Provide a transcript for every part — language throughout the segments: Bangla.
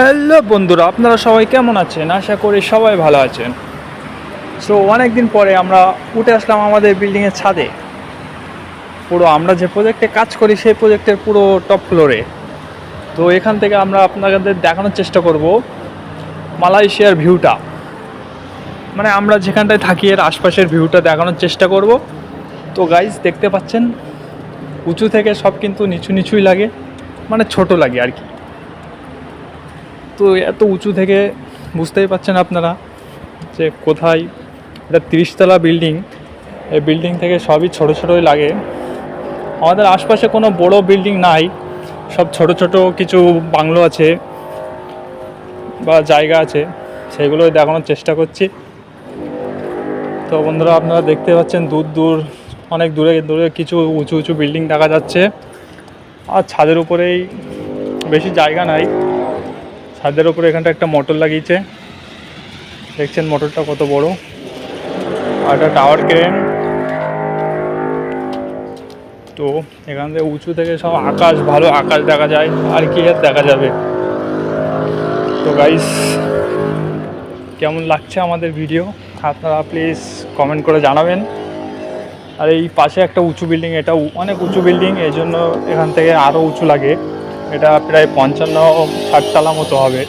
হ্যালো বন্ধুরা, আপনারা সবাই কেমন আছেন? আশা করি সবাই ভালো আছেন। সো অনেক দিন পরে আমরা উঠে আসলাম আমাদের বিল্ডিংয়ের ছাদে। পুরো আমরা যে প্রজেক্টে কাজ করি, সেই প্রজেক্টের পুরো টপ ফ্লোরে তো এখান থেকে আমরা আপনাদের দেখানোর চেষ্টা করব মালয়েশিয়ার ভিউটা মানে আমরা যেখানটায় থাকি, এর আশপাশের ভিউটা দেখানোর চেষ্টা করব। তো গাইজ দেখতে পাচ্ছেন, উঁচু থেকে সব কিন্তু নিচু নিচুই লাগে। মানে ছোট লাগে আর কি। তো এত উঁচু থেকে বুঝতেই পাচ্ছেন আপনারা যে কোথায় এটা তিরিশতলা বিল্ডিং। এই বিল্ডিং থেকে সবই ছোট ছোটই লাগে। আমাদের আশপাশে কোনো বড় বিল্ডিং নাই। সব ছোট ছোট কিছু বাংলো আছে বা জায়গা আছে, সেগুলোই দেখানোর চেষ্টা করছি। তো বন্ধুরা, আপনারা দেখতে পাচ্ছেন দূর দূর, অনেক দূরে দূরে কিছু উঁচু উঁচু বিল্ডিং দেখা যাচ্ছে। আর ছাদের উপরেই বেশি জায়গা নাই। ছাদের উপরে এখানটা একটা মোটর লাগিয়েছে। দেখছেন মোটরটা কত বড়। আর একটা টাওয়ার ক্রেন তো এখান থেকে উঁচু থেকে সব আকাশ, ভালো আকাশ দেখা যায়। আর কি আর দেখা যাবে। তো গাইস কেমন লাগছে আমাদের ভিডিও আপনারা প্লিজ কমেন্ট করে জানাবেন। আর এই পাশে একটা উঁচু বিল্ডিং এটা অনেক উঁচু বিল্ডিং এই জন্য এখান থেকে আরও উঁচু লাগে। এটা প্রায় পঞ্চান্ন ষাটতলা মতো হবে।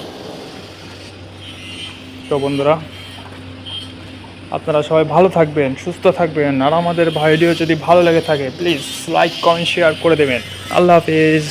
তো বন্ধুরা, আপনারা সবাই ভালো থাকবেন, সুস্থ থাকবেন। আর আমাদের ভিডিও যদি ভালো লেগে থাকে প্লিজ লাইক কমেন্ট শেয়ার করে দেবেন। আল্লাহ হাফিজ।